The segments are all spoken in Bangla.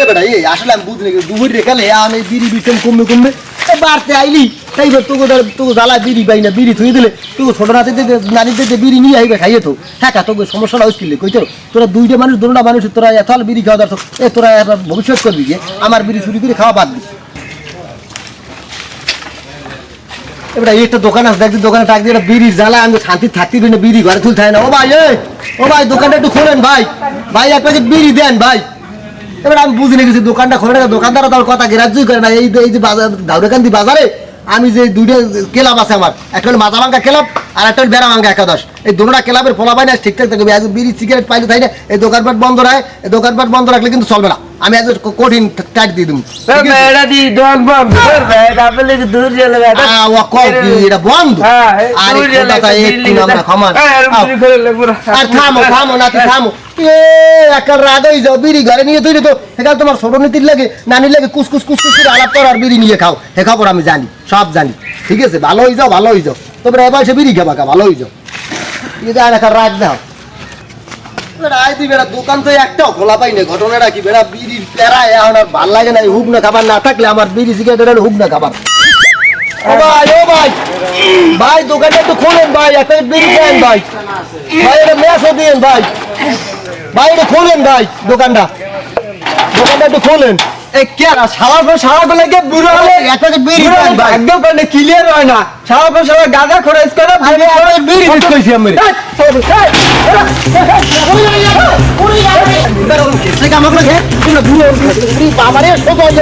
এ বেটা, এই, আসলে আমি বুঝলি দুপুর রেখালে আমি বিড়ি বিচম কমবে কমবে। বাড়তে আইলি। তাই এবার তোকে তোকে জ্বালা বিড়ি পাই না, বিড়ি থুই দিলে তোকে ছোট নাতে নানিতে যে বিড়ি নিয়ে আইবে, খাইয়ে তো। হ্যাঁ তোকে সমস্যাটা হচ্ছিল কই তো তোরা দুইটা মানুষ দুটা মানুষ, তোরা এত বিড়ি খাওয়া দরকার, এ, তোরা ভবিষ্যৎ করবি যে আমার বিড়ি চুরি করে খাওয়া বাদ দিস এবার একটা দোকান আছে দেখছি দোকানে টাক দিয়ে বিড়ি জ্বালা আমি শান্তি থাকতে পারি না, বিড়ি ঘরে তুলতে হয় না। ও ভাই ও ভাই, দোকানটা একটু খোলেন ভাই। ভাই এক প্যাকেট বিড়ি দেন ভাই। এবার আমি বুঝে গেছি দোকানটা খোলে না দোকানদার তার কথা গ্রাহ্যই করে না। এই যে- বাজার দাউরেকান্দি বাজারে আমি যে দুইটা ক্লাব আছে আমার একটা হলো মাজা ভাঙ্গা ক্লাব আর একটা হলো বেড়া ভাঙ্গা একাদশ। এই দুটা ক্লাবের ফলা পাই না ঠিকঠাক থাকবে। আজ বিড়ি সিগারেট পাইলে তাই না? এই দোকানপাট বন্ধ রাখে এই দোকানপাট বন্ধ রাখলে কিন্তু চলবে না। আমি আজ কঠিন টাইট দিয়ে দেবো। এটা বন্ধ? হ্যাঁ আরে থামো থামো নাতি থামো। এ রাগ হয়ে যাও, বিড়ি ঘরে নিয়ে তো। এখানে তোমার ছোট নীতির লাগে, নানির লাগে কুসকুস কুসকুস নিয়ে খাও। হে আমি জানি, সব জানি। ঠিক আছে, ভালো হয়ে যাও, ভালো হয়ে যাও। তবে এ বয়সে বিড়ি খাবা ভালো হয়ে যাও। একার রাগ দাও এবার দোকান তো একটাও খোলা পাই না ঘটনাটা কি বেড়া? বিড়ির প্যারায় এখন আর ভালো লাগে না হুক না খাবার না থাকলে আমার বিড়ি হুক না খাবার। ভাই, ও ভাই। ভাই, দোকানটা একটু খোলেন ভাই একটা বিড়ি দেন ভাই। ভাই, এটা মেসও দিন ভাই। ভাই এটা খোলেন ভাই দোকানটা। দোকানটা একটু খোলেন। এই কেন সারা সারা বেলা কে বুড়ো হলে এত একদম ক্লিয়ার হয় না। সারা সারা গাঁজা খরচ করে আমি বিড়ি দিতে কইছি আমি হয়ে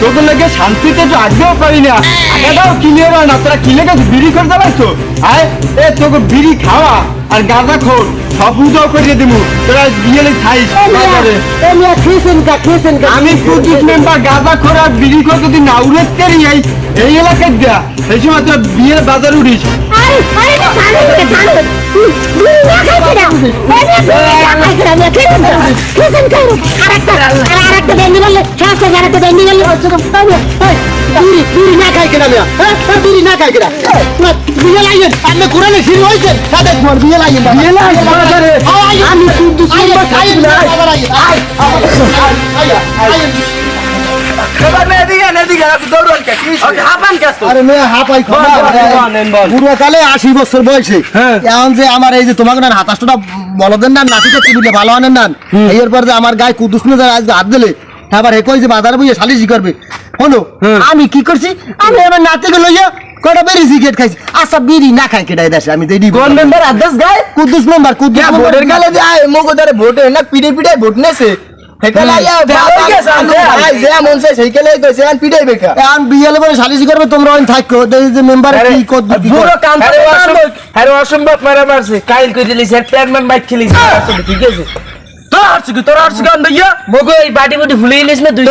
তোদের লাগে শান্তিতে তো পারি না আগাটাও ক্লিয়ার হয় না তোরা কি লেগে বিড়ি করে আয় এ তোকে বিড়ি খাওয়া আর গাঁজা খোর সব করিয়ে দিমু তোরা খাইস আমি মেম্বার গাঁজা খোর আর বিড়ি খোর যদি না উড়ে এই এই এলাকায় দেয়া এই সময় তোরা বিয়ের বাজার না আমি হ্যাঁ হ্যাঁ, আশি বছর বয়সে এখন যে আমার এই যে তোমাকে না হাতাশটা বলদেন না নাতিটা টিভিতে ভালো আনেন না। এর যে আমার গায়ে কুদুস না আজ হাত দিলে আবার হে কই যে বাজারে বইয়ে সালিশি করবে। হলো আমি কি করছি? আমি আমার নাতিকে লইয়া কয়টা বেরি সিগারেট খাইছি। আচ্ছা বিড়ি না খাই কেটাই দেশে আমি দেই কোন মেম্বার আদেশ গায়? কুদ্দুস মেম্বার কুদ্দুস ভোটের গালে যায় মগো ভোটে না পিড়ে পিড়ে ভোট নেছে যে মন করে? আরে অসম্ভব মারা মারছে। কাইল কই দিলিস আর চেয়ারম্যান বাইক খেলিস ঠিক আছে। তোর আরছি গান ভাইয়া? মগো এই বাটি বুটি ভুলে গেলিস না দুই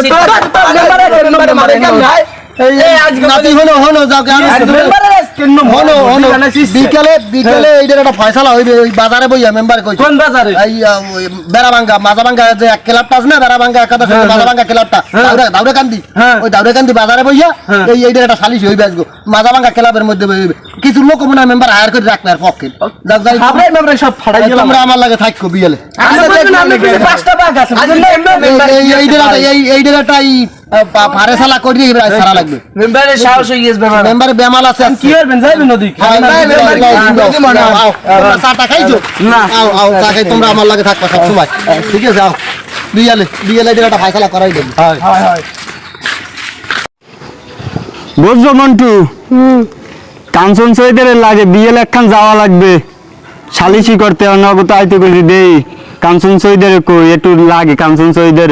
বিকেলে বিকেলে এইটার একটা ফয়সালা হইবে ওই বাজারে বইয়া মেম্বার কই কোন বাজারে? এই বেড়াভাঙ্গা মাজাভাঙ্গা যে এক ক্লাবটা আছে না বেড়াভাঙ্গা একাদশ মাজাভাঙ্গা ক্লাবটা দাউরে কান্দি হ্যাঁ। ওই দাউরে কান্দি বাজারে বইয়া এই এইটার একটা সালিশ হইবে আজগো। মাজাভাঙ্গা ক্লাবের মধ্যে হইবে কিছু লোক মনে হয় মেম্বার হায়ার করে রাখবে আর পক্ষে। মেম্বার সব ফাড়াই গেল তোমরা আমার লাগে থাকো বিয়েলে। পাঁচটা বাঘ আছে এই সারা লাগবে। সাহস হয়ে গেছে ব্যাপার মেম্বার বেমাল আছে কি করবেন যাইবেন নদী চাটা খাইছো? না। আও আও চা খাই তোমরা আমার লাগে থাকবা সব সময়। ঠিক আছে আও। বিয়ালে বিয়ালে এটা ফাইসালা করাই দেবে। বুঝছ মন্টু কাঞ্চন সৈদের লাগে বিয়ে লেখান যাওয়া লাগবে। সালিশি করতে নগদ আইতে করে দেই। কাঞ্চন সৈদের কই? একটু লাগে কাঞ্চন সৈদের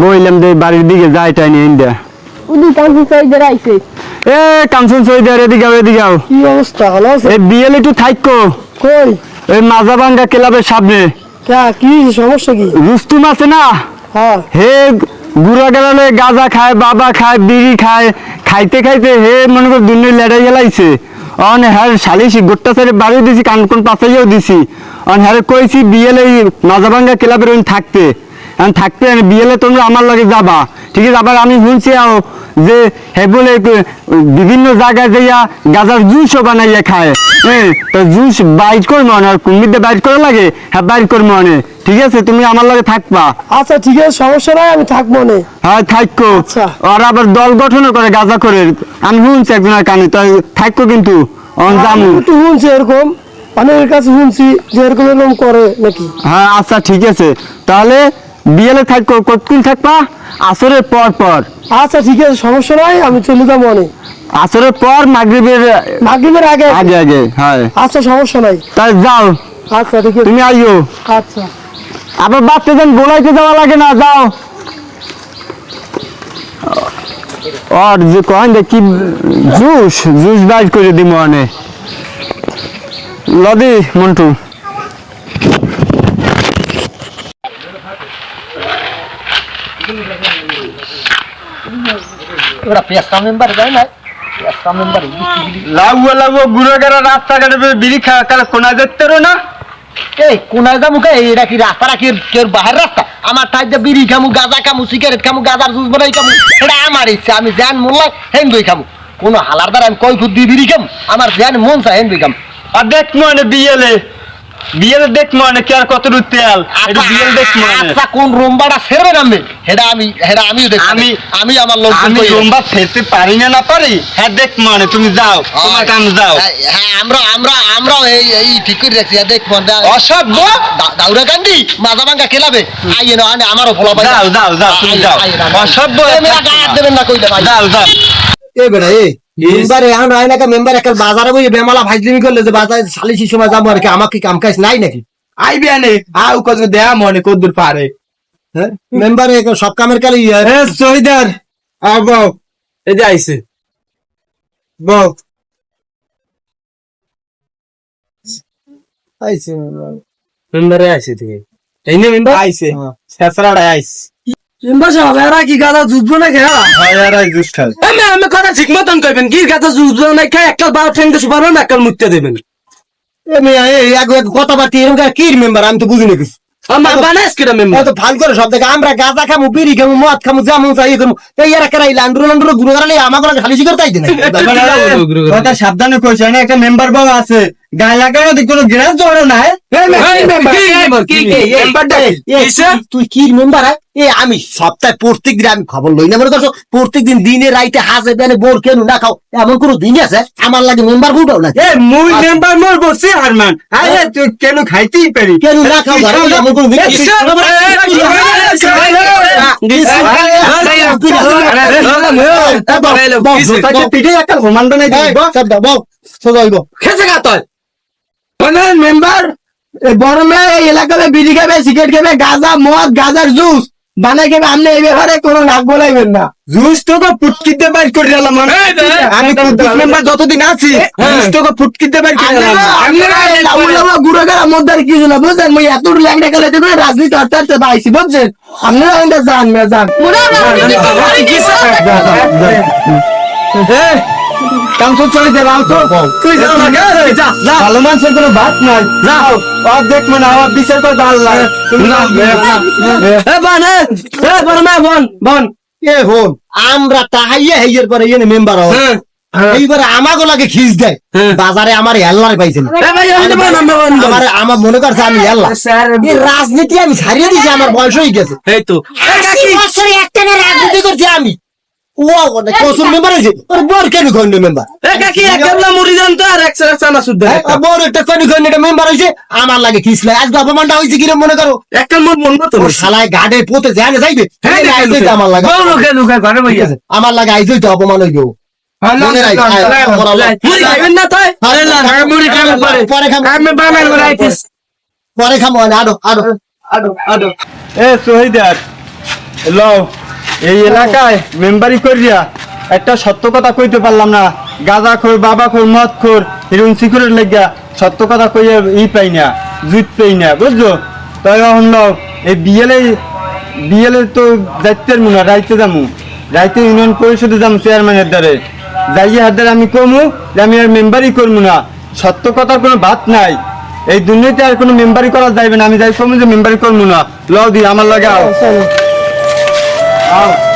বইলাম দে বাড়ির দিকে যাই টাইনি ইন্ডিয়া উদি কান্দি সাইদের আইছে। এ কাঞ্চন সৈদের এদিকে আও, এদিকে আও। কি অবস্থা? ভালো আছে? এই বিয়েল একটু থাকো কই? এই মাজাবাঙ্গা ক্লাবের সামনে। কি সমস্যা কি? রুস্তুম আছে না? হ্যাঁ। হে গুড়া গেলালে গাঁজা খায়, বাবা খায়, বিড়ি খায়, খাইতে খাইতে হে মনে কর দুনিয়া লেড়াই গেলাইছে। অন হ্যাঁ সালিশি গোট্টা সাইডে বাড়িও দিছি কান কোন পাশাইও দিছি। অন হ্যাঁ কইছি বিয়েলে নজাবাঙ্গা ক্লাবের ওই থাকতে। এখন থাকতে বিয়েলে তোমরা আমার লগে যাবা। ঠিক আছে, আবার আমি শুনছি আও যে হে বলে বিভিন্ন জায়গায় যাইয়া গাজার জুসও বানাইয়া খায়। হ্যাঁ তো জুস বাইট করব না আর কুমিরতে বাইট করা লাগে? হ্যাঁ বাইট করব না ঠিক আছে তুমি আমার লগে থাকবা। আচ্ছা ঠিক আছে সমস্যা নাই আমি থাকব না হ্যাঁ থাকো। আচ্ছা। আর আবার দল গঠনও করে গাজা করে। আমি শুনছি একজনের কানে তো থাকো কিন্তু। জামু একটু শুনছি এরকম। অনেকের কাছে শুনছি যে এরকম এরকম করে নাকি। হ্যাঁ আচ্ছা ঠিক আছে। তাহলে বিয়েলে থাকো কতক্ষণ থাকবা? আসরের পর পর। আচ্ছা ঠিক আছে সমস্যা নাই আমি চলে যাব অনেক আসরের পর মাগরিবের মাগরিবের আগে? আগে আগে হ্যাঁ। আচ্ছা সমস্যা নাই। তাই যাও। আচ্ছা ঠিক আছে। তুমি আইও। আচ্ছা। আবার বাচ্চাদের বলাইতে যাওয়া লাগে না যাও। আর যে কয়েন কি জুস জুস বাইট করে দিব অনে লদি মন্টু। ওরা পেস্তা মেম্বার যায় না রাস্তাঘাটে বিড়ি খাওয়া কালে কোনা না? এই কোনায় যাব কে? এটা কি রাস্তা রাখি কেউ বাহার রাস্তা? আমার ঠাই যে বিড়ি খামু গাঁজা খামু সিগারেট খামু গাঁজার জুস বানাই খামু এটা আমার ইচ্ছা আমি জ্যান মোল্লা হেন দই খামু। কোন হালার দ্বারা আমি কই খুদ দিয়ে বিড়ি খাম? আমার জ্যান মন চায় হেন দই খাম। আর দেখ মানে বিয়েলে বিয়েলে দেখ মানে কি আর কত দূর তেল? একটু বিয়েলে দেখ মানে। আচ্ছা কোন রোমবাটা সেরবে নামবে সেটা আমি সেটা আমিও দেখ আমি- আমি আমার লোক আমি পারি না না পারি? হ্যাঁ দেখ মানে তুমি যাও তোমার কাম যাও। হ্যাঁ আমরা আমরা আমরা এই এই ঠিক করে রাখছি দেখ অসভ্য! দাউরা গান্ধী মাজা ভাঙ্গা খেলাবে। আইয়ে না আনে আমারও ফলা পাই। যাও যাও যাও তুমি যাও। অসভ্য দেবেন না কইলে ভাই। যাও যাও। এ বেড়া এ। মেম্বার নাকি মেম্বার একটা বাজারে বই বেমালা ভাইজলিমি করলে যে বাজারে সালিশি সময় যাব আর কি আমাকে কাম কাজ নাই নাকি? আইবি আনে আউ কত দেয়া মনে কদ্দুর পারে? হ্যাঁ? মেম্বারে সব কামের কালে ইয়ে। এ সহিদার আ এই যে আইছে। বউ। আইছে মেম্বারে আইছে তুমি এই নে মেম্বার আইছে। আইছে। কি গাদা না খেয়া হায়ারা জুস খাল। আমি আমি কথা ঠিক মতন কইবেন কি গাদা জুতবো না খেয়ে একটা দেবেন। এই এক এরকম কি মেম্বার আমি তো বুঝি না কিছু। আমার বানাইস কিনা মেম্বার এত ভালো করে সব দেখে আমরা গাঁজা খামু বিড়ি খামু মদ খামু জামু চাই করমু এই এরা কেরাই লান্ডুর লান্ডুর গুরু করালে আমাকে না। কথা সাবধানে কইছ না একটা মেম্বার বাবা আছে গায়ে লাগানো কোনো গ্রাস জড়ো নাই তুই কি মেম্বার এ আমি সপ্তাহে প্রত্যেক দিন আমি খবর লই না মনে করছ প্রত্যেক দিন দিনে রাইতে হাসে দেনে বোর কেন না খাও এমন কোনো দিন আছে আমার লাগে মেম্বার বুটাও না মুই মেম্বার মোর বসছি হারমান আরে তুই কেন খাইতেই পারি কেন না খাও এমন কোনো দিন পিঠে একটা ঘুমান্ড নাই এই, সব দাও, বল, সোজা হইব। তুই মেম্বার এই এলাকাতে বিড়ি খাবে সিগারেট খাবে গাঁজা মদ গাঁজার জুস বানাই খাবে আপনি এই ব্যাপারে কোনো নাক বলাইবেন না। জুস তো ফুটকিতে বাইর করে দিলাম আমি। কুদ্দুস মেম্বার যতদিন আছি জুস তো ফুটকিতে বাইর করে দিলাম। গুড়াগাড়া মধ্যে কিছু না বুঝছেন? মই এত ল্যাংটা গেলে তো রাজনীতি হতে পাইছি বুঝছেন? আপনারা ওইটা যান মে যান। কামসুর চলে যা রাও তো তুই যা। যা যা ভালো মানুষের কোনো ভাত নাই। যাও। আর দেখ মানে আমার বিচার করে ভালো লাগে তুমি যাও। এ বান এ এ বর্মা বন বন। এ হন, আমরা তাহাইয়া হেইয়ের পরে ইয়ে মেম্বার হও। এইবারে আমাগো লাগে খিস দেয়। বাজারে আমার হেল্লার পাইছে আমার আমার মনে করছে আমি হেল্লা রাজনীতি আমি ছাড়িয়ে দিছি আমার বয়স হয়ে গেছে। এই তো। রাজনীতি করছি আমি। আমার লাগে খিস লাগে আজকে অপমানটা হয়েছে কিরম মনে করো? একটা মোর মন মতো ওর শালায় গাড়ে পোতে যায় না যাইবে। হ্যাঁ, আমার লাগে। লাগে তো অপমান হইব। মনে আরে, মুড়ি খাইবেন পরে। খাব। আডো আডো আডো আডো এ শহীদার লও। এই এলাকায় মেম্বারি করিয়া একটা সত্য কথা কইতে পারলাম না। গাঁজা খোর বাবা খোর মদ খোর হিরুন সিকুরের লেগা সত্য কথা কইয়া ই পাই না, জুত পাই না, বুঝছ? তাই এখন এই বিয়েলে বিয়েলে তো যাইতে মনে রাইতে যামু। রাইতে ইউনিয়ন পরিষদে যাম চেয়ারম্যানের দ্বারে। যাইয়ে হাতের আমি কমু যে আমি আর মেম্বারই করব না। সত্য কথার কোনো বাত নাই। এই দুর্নীতি আর কোনো মেম্বারি করা যাইবে না। আমি যাই কমু যে মেম্বারই করব না। লও দি, আমার লাগে আও